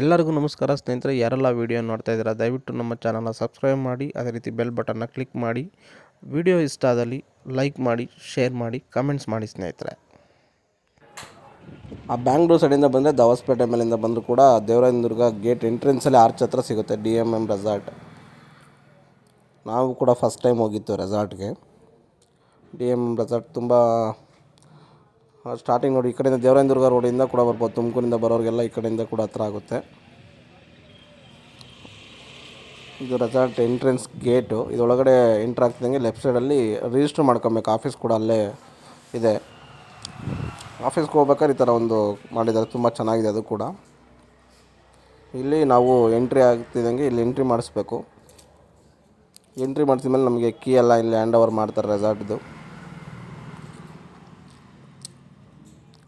ಎಲ್ಲರಿಗೂ ನಮಸ್ಕಾರ ಸ್ನೇಹಿತರೆ, ಯಾರೆಲ್ಲ ವೀಡಿಯೋ ನೋಡ್ತಾ ಇದ್ದೀರಾ, ದಯವಿಟ್ಟು ನಮ್ಮ ಚಾನಲ್ನ ಸಬ್ಸ್ಕ್ರೈಬ್ ಮಾಡಿ, ಅದೇ ರೀತಿ ಬೆಲ್ ಬಟನ್ನ ಕ್ಲಿಕ್ ಮಾಡಿ ವಿಡಿಯೋ ಇಷ್ಟ ಆದಲ್ಲಿ ಲೈಕ್ ಮಾಡಿ ಶೇರ್ ಮಾಡಿ ಕಮೆಂಟ್ಸ್ ಮಾಡಿ ಸ್ನೇಹಿತರೆ. ಆ ಬ್ಯಾಂಗ್ಳೂರ್ ಸೈಡಿಂದ ಬಂದರೆ ದವಸ್ಪೇಟೆ ಮೇಲಿಂದ ಬಂದರೂ ಕೂಡ ದೇವರಾಯನದುರ್ಗ ಗೇಟ್ ಎಂಟ್ರೆನ್ಸಲ್ಲಿ ಆರ್ಚ್ ಹತ್ರ ಸಿಗುತ್ತೆ ಡಿ ಎಂ ಎಂ ರೆಸಾರ್ಟ್ ನಾವು ಕೂಡ ಫಸ್ಟ್ ಟೈಮ್ ಹೋಗಿತ್ತು ರೆಸಾರ್ಟ್ಗೆ ಡಿ ಎಂ ಎಂ ರೆಸಾರ್ಟ್ ತುಂಬ ಸ್ಟಾರ್ಟಿಂಗ್ ನೋಡಿ, ಈ ಕಡೆಯಿಂದ ದೇವರಾಯನದುರ್ಗ ರೋಡಿಂದ ಕೂಡ ಬರ್ಬೋದು. ತುಮಕೂರಿಂದ ಬರೋರಿಗೆಲ್ಲ ಈ ಕಡೆಯಿಂದ ಕೂಡ ಹತ್ರ ಆಗುತ್ತೆ. ಇದು ರೆಸಾರ್ಟ್ ಎಂಟ್ರೆನ್ಸ್ ಗೇಟು ಇದರೊಳಗಡೆ ಎಂಟ್ರ್ ಆಗ್ತಿದ್ದಂಗೆ ಲೆಫ್ಟ್ ಸೈಡಲ್ಲಿ ರಿಜಿಸ್ಟರ್ ಮಾಡ್ಕೊಬೇಕು. ಆಫೀಸ್ ಕೂಡ ಅಲ್ಲೇ ಇದೆ. ಆಫೀಸ್ಗೆ ಹೋಗ್ಬೇಕಾದ್ರೆ ಈ ಥರ ಒಂದು ಮಾಡಿದ್ದಾರೆ. ತುಂಬ ಚೆನ್ನಾಗಿದೆ ಅದು ಕೂಡ. ಇಲ್ಲಿ ನಾವು ಎಂಟ್ರಿ ಆಗ್ತಿದ್ದಂಗೆ ಇಲ್ಲಿ ಎಂಟ್ರಿ ಮಾಡಿಸ್ಬೇಕು. ಎಂಟ್ರಿ ಮಾಡಿಸಿದ್ಮೇಲೆ ನಮಗೆ ಕೀ ಎಲ್ಲ ಇಲ್ಲಿ ಹ್ಯಾಂಡ್ ಓವರ್ ಮಾಡ್ತಾರೆ ರೆಸಾರ್ಟ್ದು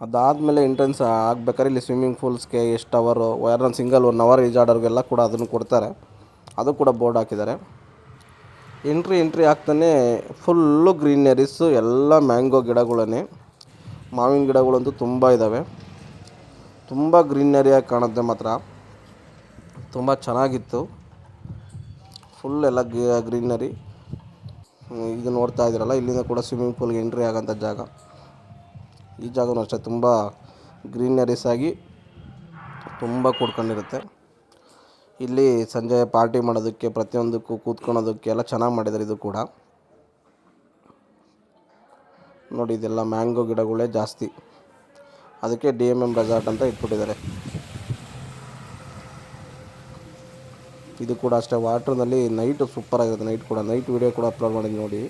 ಅದಾದಮೇಲೆ ಎಂಟ್ರೆನ್ಸ್ ಆಗ್ಬೇಕಾದ್ರೆ ಇಲ್ಲಿ ಸ್ವಿಮ್ಮಿಂಗ್ ಫೂಲ್ಸ್ಗೆ ಎಷ್ಟು ಅವರು ಯಾರನ್ನ ಸಿಂಗಲ್ ಒನ್ ಅವರ್ ಈಜಾಡೋರಿಗೆಲ್ಲ ಕೂಡ ಅದನ್ನು ಕೊಡ್ತಾರೆ. ಅದು ಕೂಡ ಬೋರ್ಡ್ ಹಾಕಿದ್ದಾರೆ. ಎಂಟ್ರಿ ಎಂಟ್ರಿ ಆಗ್ತಾನೆ ಫುಲ್ಲು ಗ್ರೀನರೀಸು ಎಲ್ಲ ಮ್ಯಾಂಗೋ ಗಿಡಗಳೇ ಮಾವಿನ ಗಿಡಗಳಂತೂ ತುಂಬ ಇದ್ದಾವೆ ತುಂಬ ಗ್ರೀನರಿಯಾಗಿ ಕಾಣುತ್ತೆ ಮಾತ್ರ. ತುಂಬ ಚೆನ್ನಾಗಿತ್ತು. ಫುಲ್ ಎಲ್ಲ ಗ್ರೀನರಿ ಇದು ನೋಡ್ತಾ ಇದ್ದೀರಲ್ಲ, ಇಲ್ಲಿಂದ ಕೂಡ ಸ್ವಿಮ್ಮಿಂಗ್ ಪೂಲ್ಗೆ ಎಂಟ್ರಿ ಆಗೋಂಥ ಜಾಗ. ಈ ಜಾಗವೂ ಅಷ್ಟೇ, ತುಂಬ ಗ್ರೀನರೀಸ್ ಆಗಿ ತುಂಬ ಕೂಡ್ಕೊಂಡಿರುತ್ತೆ. ಇಲ್ಲಿ ಸಂಜೆ ಪಾರ್ಟಿ ಮಾಡೋದಕ್ಕೆ, ಪ್ರತಿಯೊಂದಕ್ಕೂ ಕೂತ್ಕೊಳೋದಕ್ಕೆ ಎಲ್ಲ ಚೆನ್ನಾಗಿ ಮಾಡಿದ್ದಾರೆ ಇದು ಕೂಡ. ನೋಡಿ, ಇದೆಲ್ಲ ಮ್ಯಾಂಗೋ ಗಿಡಗಳೇ ಜಾಸ್ತಿ. ಅದಕ್ಕೆ ಡಿ ಎಂ ಎಂ ರೆಸಾರ್ಟ್ ಅಂತ ಇಟ್ಬಿಟ್ಟಿದ್ದಾರೆ. ಇದು ಕೂಡ ಅಷ್ಟೇ ವಾಟ್ರ್ನಲ್ಲಿ ನೈಟು ಸೂಪರ್ ಆಗಿರುತ್ತೆ ನೈಟ್ ಕೂಡ ನೈಟ್ ವಿಡಿಯೋ ಕೂಡ ಅಪ್ಲೋಡ್ ಮಾಡಿದ್ದು ನೋಡಿ.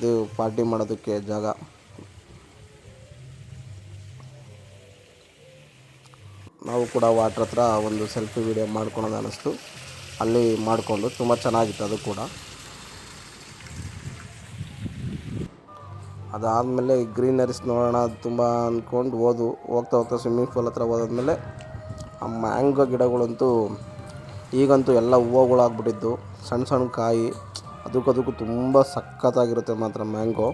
ಇದು ಪಾರ್ಟಿ ಮಾಡೋದಕ್ಕೆ ಜಾಗ. ನಾವು ಕೂಡ ವಾಟ್ರ್ ಹತ್ರ ಒಂದು ಸೆಲ್ಫಿ ವಿಡಿಯೋ ಮಾಡ್ಕೊಳೋದು ಅನ್ನಿಸ್ತು ಅಲ್ಲಿ ಮಾಡಿಕೊಂಡು ತುಂಬ ಚೆನ್ನಾಗಿತ್ತು ಅದು ಕೂಡ. ಅದಾದಮೇಲೆ ಗ್ರೀನರೀಸ್ ನೋಡೋಣ ತುಂಬ ಅಂದ್ಕೊಂಡು ಹೋದು ಹೋಗ್ತಾ ಹೋಗ್ತಾ ಸ್ವಿಮ್ಮಿಂಗ್ ಫೂಲ್ ಹತ್ರ ಹೋದಾದ್ಮೇಲೆ ಆ ಮ್ಯಾಂಗೋ ಗಿಡಗಳಂತೂ ಈಗಂತೂ ಎಲ್ಲ ಹೂವುಗಳಾಗ್ಬಿಟ್ಟಿದ್ದು. ಸಣ್ಣ ಸಣ್ಣ ಕಾಯಿ ಅದಕ್ಕದಕ್ಕೂ ತುಂಬ ಸಖತ್ತಾಗಿರುತ್ತೆ ಮಾತ್ರ ಮ್ಯಾಂಗೋ.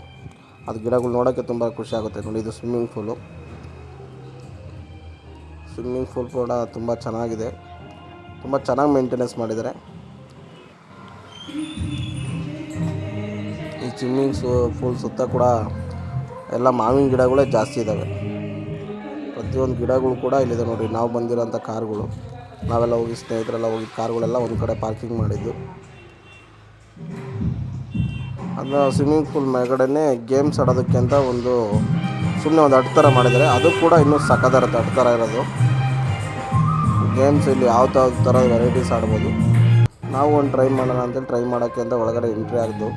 ಅದು ಗಿಡಗಳು ನೋಡೋಕ್ಕೆ ತುಂಬ ಖುಷಿ ಆಗುತ್ತೆ ನೋಡಿ, ಇದು ಸ್ವಿಮ್ಮಿಂಗ್ ಫೂಲು ಸ್ವಿಮ್ಮಿಂಗ್ ಫೂಲ್ ಕೂಡ ತುಂಬ ಚೆನ್ನಾಗಿದೆ. ತುಂಬ ಚೆನ್ನಾಗಿ ಮೇಂಟೆನೆನ್ಸ್ ಮಾಡಿದ್ದಾರೆ. ಈ ಸ್ವಿಮ್ಮಿಂಗ್ ಫೂಲ್ ಸುತ್ತ ಕೂಡ ಎಲ್ಲ ಮಾವಿನ ಗಿಡಗಳೇ ಜಾಸ್ತಿ ಇದ್ದಾವೆ ಪ್ರತಿಯೊಂದು ಗಿಡಗಳು ಕೂಡ ಇಲ್ಲಿದೆ ನೋಡಿ, ನಾವು ಬಂದಿರೋಂಥ ಕಾರ್ಗಳು. ನಾವೆಲ್ಲ ಹೋಗಿ ಸ್ನೇಹಿತರೆಲ್ಲ ಹೋಗಿ ಕಾರ್ಗಳೆಲ್ಲ ಒಂದು ಕಡೆ ಪಾರ್ಕಿಂಗ್ ಮಾಡಿದ್ದು. ಅದು ಸ್ವಿಮ್ಮಿಂಗ್ ಪೂಲ್ ಮೇಲ್ಗಡೆ ಗೇಮ್ಸ್ ಆಡೋದಕ್ಕೆ ಅಂತ ಒಂದು ಸುಮ್ಮನೆ ಒಂದು ಅಟ್ ಥರ ಮಾಡಿದ್ದಾರೆ. ಅದು ಕೂಡ ಇನ್ನೂ ಸಖತ್ತಿರುತ್ತೆ ಅಟ್ ಥರ ಇರೋದು. ಗೇಮ್ಸ್ ಇಲ್ಲಿ ಯಾವ ಯಾವ ಥರ ವೆರೈಟೀಸ್ ಆಡ್ಬೋದು. ನಾವು ಒಂದು ಟ್ರೈ ಮಾಡೋಣ ಅಂತೇಳಿ ಟ್ರೈ ಮಾಡೋಕ್ಕೆ ಅಂತ ಒಳಗಡೆ ಎಂಟ್ರಿ ಆಗಿದ್ದು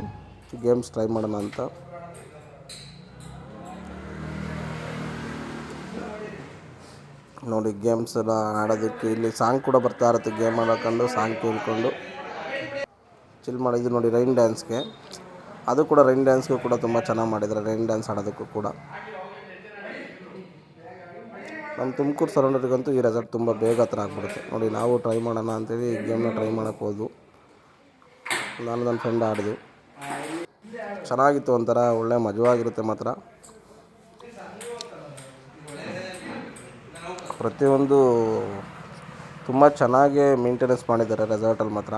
ಗೇಮ್ಸ್ ಟ್ರೈ ಮಾಡೋಣ ಅಂತ. ನೋಡಿ ಗೇಮ್ಸ್ ಎಲ್ಲ ಆಡೋದಕ್ಕೆ ಇಲ್ಲಿ ಸಾಂಗ್ ಕೂಡ ಬರ್ತಾ ಇರುತ್ತೆ. ಗೇಮ್ ಆಡೋಕೊಂಡು ಸಾಂಗ್ ಕೇಳ್ಕೊಂಡು. ಚಿಲ್ ಮಾಡಿದ್ದು ನೋಡಿ ರೈನ್ ಡ್ಯಾನ್ಸ್ಗೆ ಅದು ಕೂಡ ರೈನ್ ಡ್ಯಾನ್ಸ್ಗೂ ಕೂಡ ತುಂಬ ಚೆನ್ನಾಗಿ ಮಾಡಿದ್ದಾರೆ ರೈನ್ ಡ್ಯಾನ್ಸ್ ಆಡೋದಕ್ಕೂ ಕೂಡ. ನಮ್ಮ ತುಮಕೂರು ಸರೌಂಡರಿಗಂತೂ ಈ ರೆಸಾರ್ಟ್ ತುಂಬ ಬೇಗ ಹತ್ರ ಆಗ್ಬಿಡುತ್ತೆ. ನೋಡಿ, ನಾವು ಟ್ರೈ ಮಾಡೋಣ ಅಂತೇಳಿ ಈ ಗೇಮ್ನ ಟ್ರೈ ಮಾಡೋಕ್ಕೆ ಹೋದ್ವು. ನಾನು ನನ್ನ ಫ್ರೆಂಡ್ ಆಡಿದ್ವಿ. ಚೆನ್ನಾಗಿತ್ತು ಒಂಥರ, ಒಳ್ಳೆ ಮಜವಾಗಿರುತ್ತೆ ಮಾತ್ರ. ಪ್ರತಿಯೊಂದು ತುಂಬ ಚೆನ್ನಾಗೇ ಮೇಂಟೆನೆನ್ಸ್ ಮಾಡಿದ್ದಾರೆ ರೆಸಾರ್ಟಲ್ಲಿ ಮಾತ್ರ.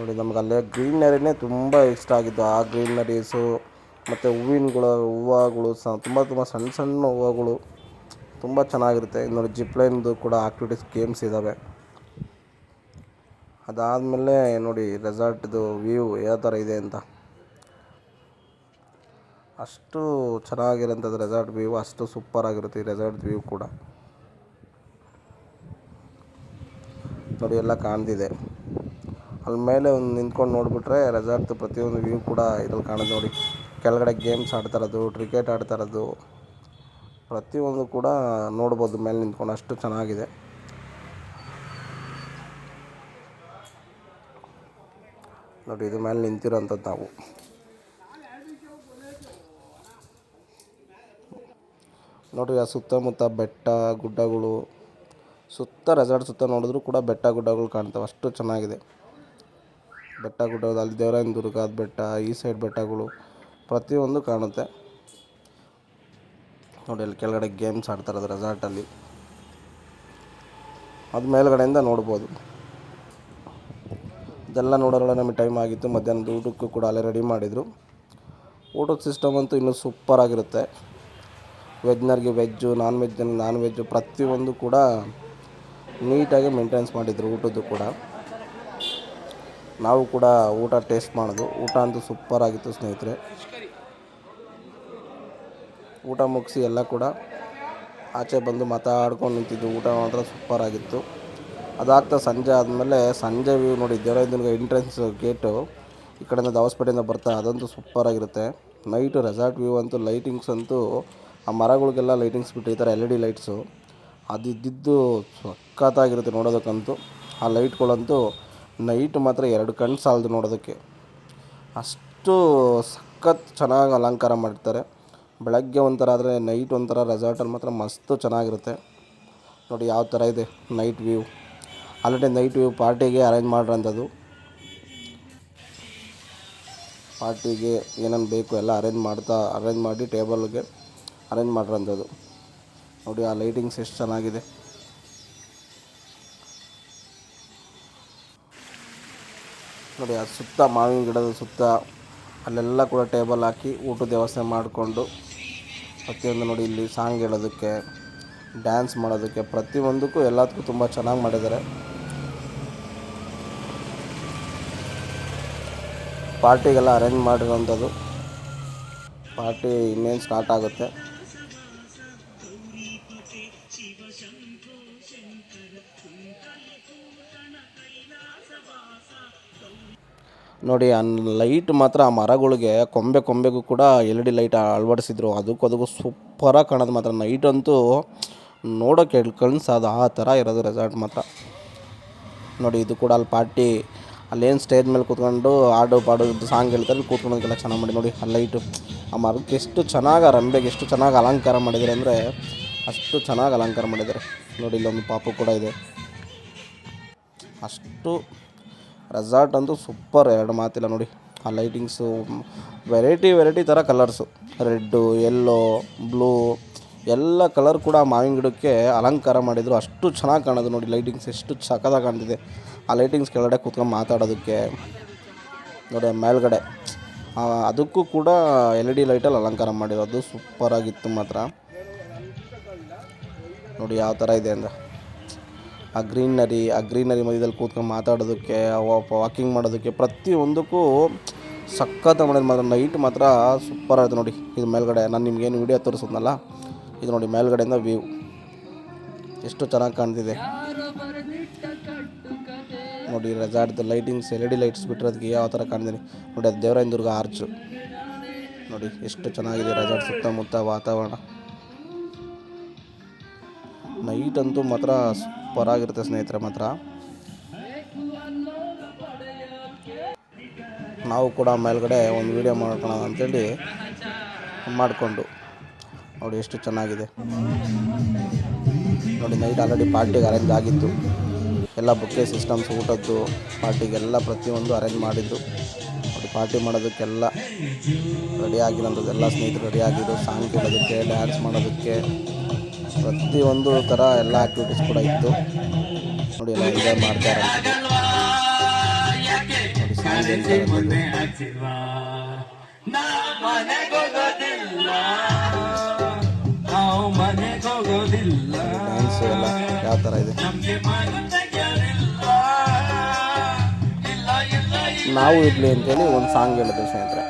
ನೋಡಿ ನಮ್ಗೆ ಅಲ್ಲೇ ಗ್ರೀನರಿನೇ ತುಂಬ ಇಷ್ಟ ಆಗಿದ್ದು. ಆ ಗ್ರೀನರೀಸು, ಮತ್ತು ಹೂವಿನಗಳು, ಹೂವುಗಳು ಸಹ ತುಂಬ ತುಂಬ ಸಣ್ಣ ಸಣ್ಣ ಹೂವುಗಳು ತುಂಬ ಚೆನ್ನಾಗಿರುತ್ತೆ. ನೋಡಿ ಜಿಪ್ಲೈನ್ದು ಕೂಡ ಆಕ್ಟಿವಿಟೀಸ್ ಗೇಮ್ಸ್ ಇದ್ದಾವೆ ಅದಾದಮೇಲೆ ನೋಡಿ ರೆಸಾರ್ಟ್ದು ವ್ಯೂ ಯಾವ ಥರ ಇದೆ ಅಂತ. ಅಷ್ಟು ಚೆನ್ನಾಗಿರೋಂಥದ್ದು ರೆಸಾರ್ಟ್ ವ್ಯೂ ಅಷ್ಟು ಸೂಪರ್ ಆಗಿರುತ್ತೆ ಈ ರೆಸಾರ್ಟ್ ವ್ಯೂ ಕೂಡ. ನೋಡಿ, ಎಲ್ಲ ಕಾಣ್ತಿದೆ. ಅಲ್ಲಿ ಮೇಲೆ ಒಂದು ನಿಂತ್ಕೊಂಡು ನೋಡಿಬಿಟ್ರೆ ರೆಸಾರ್ಟ್ ಪ್ರತಿಯೊಂದು ವ್ಯೂ ಕೂಡ ಇದ್ರಲ್ಲಿ ಕಾಣುತ್ತೆ ನೋಡಿ. ಕೆಳಗಡೆ ಗೇಮ್ಸ್ ಆಡ್ತಾ ಇರೋದು ಕ್ರಿಕೆಟ್ ಆಡ್ತಾ ಇರೋದು ಪ್ರತಿಯೊಂದು ಕೂಡ ನೋಡ್ಬೋದು ಮೇಲೆ ನಿಂತ್ಕೊಂಡು. ಅಷ್ಟು ಚೆನ್ನಾಗಿದೆ. ನೋಡಿ, ಇದು ಮೇಲೆ ನಿಂತಿರೋಂಥದ್ದು ನಾವು. ನೋಡಿ, ಆ ಸುತ್ತಮುತ್ತ ಬೆಟ್ಟ, ಗುಡ್ಡಗಳು, ಸುತ್ತ ರೆಸಾರ್ಟ್ ಸುತ್ತ ನೋಡಿದ್ರು ಕೂಡ ಬೆಟ್ಟ, ಗುಡ್ಡಗಳು ಕಾಣ್ತವೆ ಅಷ್ಟು ಚೆನ್ನಾಗಿದೆ. ಬೆಟ್ಟ ಗುಡ್ಡಗಳು ಅಲ್ಲಿ ದೇವರಾಯನ ದುರ್ಗದ ಬೆಟ್ಟ, ಈ ಸೈಡ್ ಬೆಟ್ಟಗಳು ಪ್ರತಿಯೊಂದು ಕಾಣುತ್ತೆ. ನೋಡಿ ಅಲ್ಲಿ ಕೆಳಗಡೆ ಗೇಮ್ಸ್ ಆಡ್ತಾ ಇರೋದು ರೆಸಾರ್ಟಲ್ಲಿ ಅದು ಮೇಲ್ಗಡೆಯಿಂದ ನೋಡ್ಬೋದು. ಇದೆಲ್ಲ ನೋಡೋರೊಳಗೆ ನಮಗೆ ಟೈಮ್ ಆಗಿತ್ತು ಮಧ್ಯಾಹ್ನದ ಊಟಕ್ಕೂ ಕೂಡ ಅಲ್ಲೇ ರೆಡಿ ಮಾಡಿದರು. ಊಟದ ಸಿಸ್ಟಮ್ ಅಂತೂ ಇನ್ನೂ ಸೂಪರಾಗಿರುತ್ತೆ ವೆಜ್ನರ್ಗೆ veg non veg non veg ಪ್ರತಿಯೊಂದು ಕೂಡ ನೀಟಾಗಿ ಮೇಂಟೆನೆನ್ಸ್ ಮಾಡಿದರು ಊಟದ್ದು ಕೂಡ. ನಾವು ಕೂಡ ಊಟ ಟೇಸ್ಟ್ ಮಾಡೋದು. ಊಟ ಅಂತೂ ಸೂಪರಾಗಿತ್ತು ಸ್ನೇಹಿತರೆ. ಊಟ ಮುಗಿಸಿ ಎಲ್ಲ ಕೂಡ ಆಚೆ ಬಂದು ಮಾತಾಡ್ಕೊಂಡು ನಿಂತಿದ್ದು. ಊಟ ಮಾತ್ರ ಸೂಪರ್ ಆಗಿತ್ತು. ಅದಾಗ್ತಾ ಸಂಜೆ ಆದಮೇಲೆ ಸಂಜೆ ವ್ಯೂ ನೋಡಿ ದೇವರಾಯದುರ್ಗ ಎಂಟ್ರೆನ್ಸ್ ಗೇಟು ಈ ಕಡೆಯಿಂದ ದಾವಸ್ಪೇಟೆಯಿಂದ ಬರ್ತಾ ಅದಂತೂ ಸೂಪರಾಗಿರುತ್ತೆ ನೈಟು ರೆಸಾರ್ಟ್ ವ್ಯೂ ಅಂತೂ ಲೈಟಿಂಗ್ಸ್ ಅಂತೂ, ಆ ಮರಗಳಿಗೆಲ್ಲ ಲೈಟಿಂಗ್ಸ್ ಬಿಟ್ಟಿರ್ತಾರೆ ಎಲ್ ಇ ಡಿ ಲೈಟ್ಸು ಅದು ಇದ್ದಿದ್ದು ಸಖತ್ತಾಗಿರುತ್ತೆ ನೋಡೋದಕ್ಕಂತೂ. ಆ ಲೈಟ್ಗಳಂತೂ ನೈಟ್ ಮಾತ್ರ ಎರಡು ಕಣ್ಣು ಸಾಲದು ನೋಡೋದಕ್ಕೆ. ಅಷ್ಟು ಸಖತ್ ಚೆನ್ನಾಗಿ ಅಲಂಕಾರ ಮಾಡ್ತಾರೆ. ಬೆಳಗ್ಗೆ ಒಂಥರ ಆದರೆ ನೈಟ್ ಒಂಥರ ರೆಸಾರ್ಟಲ್ಲಿ ಮಾತ್ರ ಮಸ್ತು ಚೆನ್ನಾಗಿರುತ್ತೆ. ನೋಡಿ ಯಾವ ಥರ ಇದೆ night view. Already night view ಪಾರ್ಟಿಗೆ ಅರೇಂಜ್ ಮಾಡಿರೋಂಥದ್ದು. ಪಾರ್ಟಿಗೆ ಏನೇನು ಬೇಕು ಎಲ್ಲ ಅರೇಂಜ್ ಮಾಡ್ತಾ, ಅರೇಂಜ್ ಮಾಡಿ ಟೇಬಲ್ಗೆ ಅರೇಂಜ್ ಮಾಡಿರೋಂಥದ್ದು. ನೋಡಿ ಆ ಲೈಟಿಂಗ್ಸ್ ಎಷ್ಟು ಚೆನ್ನಾಗಿದೆ. ನೋಡಿ, ಅದು ಸುತ್ತ ಮಾವಿನ ಗಿಡದ ಸುತ್ತ ಅಲ್ಲೆಲ್ಲ ಕೂಡ ಟೇಬಲ್ ಹಾಕಿ ಊಟದ ವ್ಯವಸ್ಥೆ ಮಾಡಿಕೊಂಡು ಪ್ರತಿಯೊಂದು ನೋಡಿ, ಇಲ್ಲಿ ಸಾಂಗ್ ಹೇಳೋದಕ್ಕೆ, ಡ್ಯಾನ್ಸ್ ಮಾಡೋದಕ್ಕೆ ಪ್ರತಿಯೊಂದಕ್ಕೂ ಎಲ್ಲದಕ್ಕೂ ತುಂಬ ಚೆನ್ನಾಗಿ ಮಾಡಿದ್ದಾರೆ. ಪಾರ್ಟಿಗೆಲ್ಲ ಅರೇಂಜ್ ಮಾಡಿರೋಂಥದ್ದು ಪಾರ್ಟಿ ಇನ್ನೇನು ಸ್ಟಾರ್ಟ್ ಆಗುತ್ತೆ. ನೋಡಿ, ಆ ಲೈಟ್ ಮಾತ್ರ ಆ ಮರಗಳಿಗೆ ಕೊಂಬೆ ಕೊಂಬೆಗೂ ಕೂಡ ಎಲ್ ಇ ಡಿ ಲೈಟ್ ಅಳವಡಿಸಿದ್ರು. ಅದಕ್ಕೂ ಅದಕ್ಕೂ ಸೂಪರಾಗಿ ಕಾಣೋದು ಮಾತ್ರ. ನೈಟ್ ಅಂತೂ ನೋಡೋಕೆ ಸಾಲದು ಆ ಥರ ಇರೋದು ರೆಸಾರ್ಟ್ ಮಾತ್ರ. ನೋಡಿ, ಇದು ಕೂಡ ಅಲ್ಲಿ ಪಾರ್ಟಿ ಅಲ್ಲೇನು ಸ್ಟೇಜ್ ಮೇಲೆ ಕೂತ್ಕೊಂಡು ಹಾಡು ಪಾಡು ಸಾಂಗ್ ಹೇಳ್ತಾರೆ ಕೂತ್ಕೊಳೋದಕ್ಕೆಲ್ಲ ಚೆನ್ನಾಗಿ ಮಾಡಿ ನೋಡಿ, ಆ ಲೈಟು ಆ ಮರಕ್ಕೆ ಎಷ್ಟು ಚೆನ್ನಾಗಿ ಆ ರಂಬೆಗೆ ಎಷ್ಟು ಚೆನ್ನಾಗಿ ಅಲಂಕಾರ ಮಾಡಿದ್ದಾರೆ ಅಂದರೆ ಅಷ್ಟು ಚೆನ್ನಾಗಿ ಅಲಂಕಾರ ಮಾಡಿದ್ದಾರೆ. ನೋಡಿ, ಇಲ್ಲೊಂದು ಪಾಪು ಕೂಡ ಇದೆ. ಅಷ್ಟು ರೆಸಾರ್ಟ್ ಅಂತೂ ಸೂಪರ್ ಎರಡು ಮಾತಿಲ್ಲ ನೋಡಿ. ಆ ಲೈಟಿಂಗ್ಸು ವೆರೈಟಿ ವೆರೈಟಿ ಥರ ಕಲರ್ಸು ರೆಡ್ಡು ಯೆಲ್ಲೋ ಬ್ಲೂ ಎಲ್ಲ ಕಲರ್ ಕೂಡ ಮಾವಿನ ಗಿಡಕ್ಕೆ ಅಲಂಕಾರ ಮಾಡಿದರು. ಅಷ್ಟು ಚೆನ್ನಾಗಿ ಕಾಣೋದು ನೋಡಿ ಲೈಟಿಂಗ್ಸ್ ಎಷ್ಟು ಸಖತ್ತಾಗಿ ಕಾಣ್ತಿದೆ. ಆ ಲೈಟಿಂಗ್ಸ್ ಕೆಳಗಡೆ ಕೂತ್ಕೊಂಡು ಮಾತಾಡೋದಕ್ಕೆ. ನೋಡಿ ಮೇಲ್ಗಡೆ. ಅದಕ್ಕೂ ಕೂಡ ಎಲ್ ಇ ಡಿ ಲೈಟಲ್ಲಿ ಅಲಂಕಾರ ಮಾಡಿರೋದು. ಸೂಪರಾಗಿತ್ತು ಮಾತ್ರ. ನೋಡಿ ಯಾವ ಥರ ಇದೆ ಅಂದರೆ. ಆ ಗ್ರೀನರಿ ಆ ಗ್ರೀನರಿ ಮಧ್ಯದಲ್ಲಿ ಕೂತ್ಕೊಂಡು ಮಾತಾಡೋದಕ್ಕೆ ವಾಕಿಂಗ್ ಮಾಡೋದಕ್ಕೆ ಪ್ರತಿಯೊಂದಕ್ಕೂ ಸಖತ್ ಮಾಡಿದ ಮಾತ್ರ ನೈಟ್ ಮಾತ್ರ ಸೂಪರ್ ಆಯಿತು ನೋಡಿ. ಇದು ಮೇಲ್ಗಡೆ, ನಾನು ನಿಮಗೇನು ವೀಡಿಯೋ ತೋರಿಸಿದ್ನಲ್ಲ, ಇದು ನೋಡಿ ಮೇಲ್ಗಡೆಯಿಂದ ವ್ಯೂ ಎಷ್ಟು ಚೆನ್ನಾಗಿ ಕಾಣ್ತಿದೆ. ನೋಡಿ ರೆಸಾರ್ಟ್ದು lightings L E D lights ಬಿಟ್ಟಿರೋದಕ್ಕೆ ಯಾವ ಥರ ಕಾಣ್ತೀನಿ ನೋಡಿ, ಅದು ದೇವರಾಯನ ದುರ್ಗ ಆರ್ಚು ನೋಡಿ, ಎಷ್ಟು ಚೆನ್ನಾಗಿದೆ ರೆಸಾರ್ಟ್ ಸುತ್ತಮುತ್ತ ವಾತಾವರಣ. ನೈಟ್ ಅಂತೂ ಮಾತ್ರ ಸೂಪರಾಗಿರುತ್ತೆ ಸ್ನೇಹಿತರೆ ಮಾತ್ರ. ನಾವು ಕೂಡ ಮೇಲ್ಗಡೆ ಒಂದು ವೀಡಿಯೋ ಮಾಡ್ಕೊಳ್ಳೋಣ ಅಂತೇಳಿ ಮಾಡಿಕೊಂಡು. ನೋಡಿ ಎಷ್ಟು ಚೆನ್ನಾಗಿದೆ. ನೋಡಿ ನೈಟ್ ಆಲ್ರೆಡಿ ಪಾರ್ಟಿಗೆ ಅರೇಂಜ್ ಆಗಿತ್ತು. ಎಲ್ಲ ಬುಕ್ಕೆ ಸಿಸ್ಟಮ್ಸ್ ಊಟದ್ದು ಪಾರ್ಟಿಗೆಲ್ಲ ಪ್ರತಿಯೊಂದು ಅರೇಂಜ್ ಮಾಡಿದ್ದು. ನೋಡಿ ಪಾರ್ಟಿ ಮಾಡೋದಕ್ಕೆಲ್ಲ ರೆಡಿ ಎಲ್ಲ ಸ್ನೇಹಿತರು ರೆಡಿ ಆಗಿದ್ದು ಸಾಂಗ್ ಕೇಳೋದಕ್ಕೆ ಡ್ಯಾನ್ಸ್ ಮಾಡೋದಕ್ಕೆ. ಪ್ರತಿಯೊಂದು ಥರ ಎಲ್ಲ ಆ್ಯಕ್ಟಿವಿಟೀಸ್ ಕೂಡ ಇತ್ತು. ನೋಡಿ ಎಲ್ಲ ಎಂಜಾಯ್ ಮಾಡ್ತಾರೆ ಯಾವ ಥರ ಇದೆ. ನಾವು ಇರಲಿ ಅಂತೇಳಿ ಒಂದು ಸಾಂಗ್ ಹೇಳಿದ್ರು ಸ್ನೇಹಿತರೆ.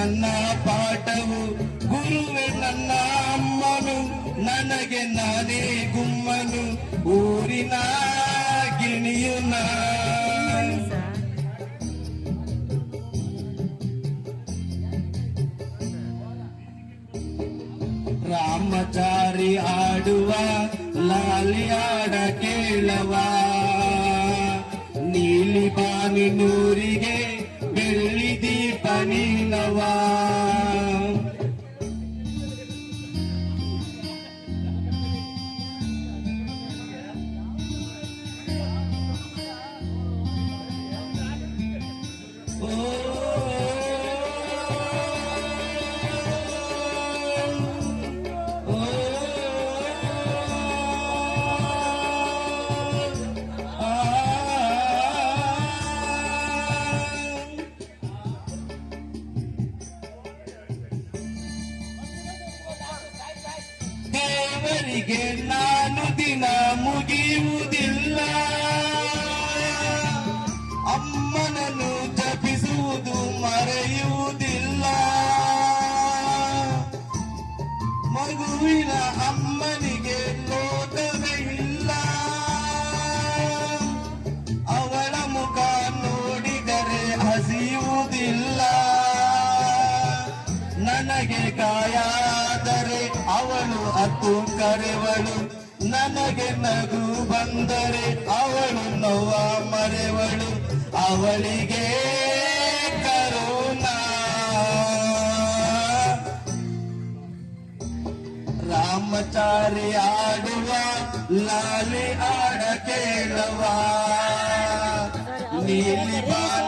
ನನ್ನ ಪಾಠವು ಗುರುವೆ ನನ್ನ ಅಮ್ಮನು, ನನಗೆ ನಾನೇ ಗುಮ್ಮನು, ಊರಿನ ಗಿಣಿಯು ರಾಮಚಾರಿ ಆಡುವ ಲಾಲಿಯಾಡ ಕೇಳವ. ನೀಲಿ ಬಾನಿ ನೂರಿಗೆ ದೇವರಿಗೆ ನಾನು ದಿನ ಮುಗಿಯುವುದಿಲ್ಲ. ಅಮ್ಮನನ್ನು ಜಪಿಸುವುದು ಮರೆಯುವುದಿಲ್ಲ. ಮಗುವಿನ ಅಮ್ಮನಿಗೆ ಲೋಕವೇ ಇಲ್ಲ. ಅವಳ ಮುಖ ನೋಡಿದರೆ ಹಸಿಯುವುದಿಲ್ಲ. ನನಗೆ ಗಾಯಾದರೆ ಅವಳು ಅತ್ತು ಕರೆವಳು. ನನಗೆ ನಗು ಬಂದರೆ ಅವಳು ನೋವ ಮರೆವಳು. ಅವಳಿಗೆ ಕರುಣಾ. ರಾಮಚಾರಿ ಆಡುವ, ಲಾಲಿ ಆಡ ಕೇಳವ. ನೀಲಿ ಬಾಲಿ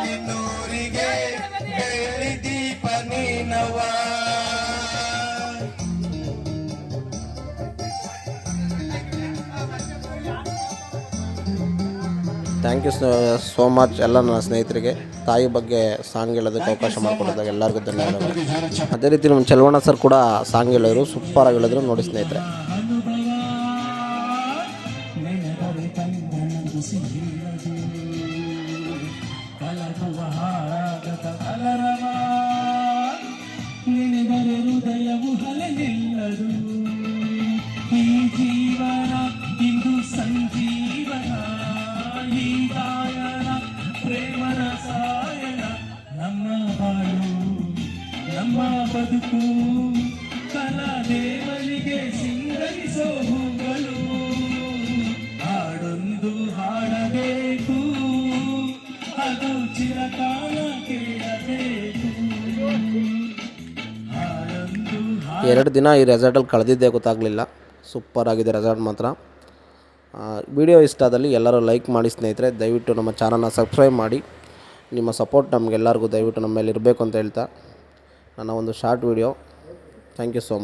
ಥ್ಯಾಂಕ್ ಯು ಸೋ ಮಚ್ ಎಲ್ಲ ನನ್ನ ಸ್ನೇಹಿತರಿಗೆ. ತಾಯಿ ಬಗ್ಗೆ ಸಾಂಗ್ ಹೇಳೋದಕ್ಕೆ ಅವಕಾಶ ಮಾಡಿಕೊಡೋದಾಗ ಎಲ್ಲರಿಗೂ ಧನ್ಯವಾದಗಳು. ಅದೇ ರೀತಿ ನಮ್ಮ ಚಲವಣ್ಣ ಸರ್ ಕೂಡ ಸಾಂಗ್ ಹೇಳಿದ್ರು ಸೂಪರಾಗಿ ಹೇಳಿದ್ರು ನೋಡಿ ಸ್ನೇಹಿತರೆ. ನೆನೆದರೆ ಎರಡು ದಿನ ಈ ರೆಸಾರ್ಟಲ್ಲಿ ಕಳೆದಿದ್ದೇ ಗೊತ್ತಾಗಲಿಲ್ಲ. ಸೂಪರ್ ಆಗಿದೆ ರೆಸಾರ್ಟ್ ಮಾತ್ರ. ವಿಡಿಯೋ ಇಷ್ಟ ಆದಲ್ಲಿ ಎಲ್ಲರೂ ಲೈಕ್ ಮಾಡಿ ಸ್ನೇಹಿತರೆ, ದಯವಿಟ್ಟು ನಮ್ಮ ಚಾನಲ್ನ ಸಬ್ಸ್ಕ್ರೈಬ್ ಮಾಡಿ. ನಿಮ್ಮ ಸಪೋರ್ಟ್ ನಮಗೆಲ್ಲರಿಗೂ ದಯವಿಟ್ಟು ನಮ್ಮ ಮೇಲೆ ಇರಬೇಕು ಅಂತ ಹೇಳ್ತಾ ನನ್ನ ಒಂದು short video thank you so much